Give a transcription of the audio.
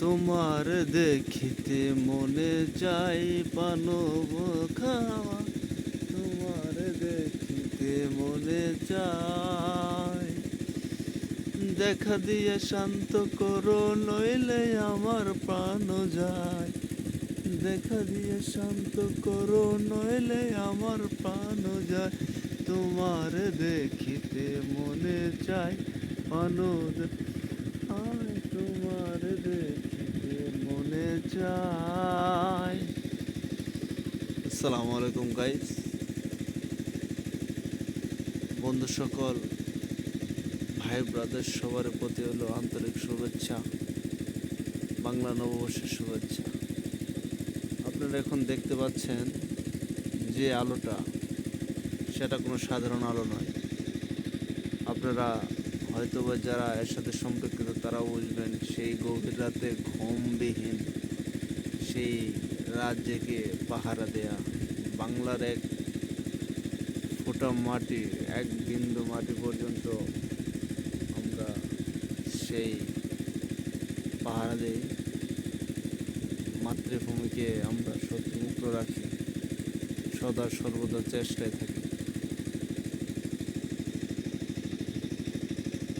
তোমার দেখিতে মনে চাই পানব খাওয়া। তোমার দেখিতে মনে চাই। দেখা দিয়ে শান্ত করো, নইলে আমার প্রাণ যায়। দেখা দিয়ে শান্ত করো, নইলে আমার প্রাণ যায়। তোমার দেখিতে মনে চাই অনুদ তোমার চাই আসসালামু আলাইকুম গাইস বন্ধু সকল, ভাই ব্রাদার সবার প্রতি হলো আন্তরিক শুভেচ্ছা, বাংলা নববর্ষের শুভেচ্ছা। আপনারা এখন দেখতে পাচ্ছেন যে আলোটা, সেটা কোনো সাধারণ আলো নয়। আপনারা হয়তোবা যারা এর সাথে সম্পর্কিত তারাও বুঝবেন সেই গভীর রাতে ঘুমবিহীন সেই রাজ্যকে পাহারা দেয়া। বাংলার এক ফোটা মাটি, এক বিন্দু মাটি পর্যন্ত আমরা সেই পাহারা দেই। মাতৃভূমিকে আমরা শত্রুমুক্ত রাখি। সদা সর্বদা চেষ্টায় থাকি।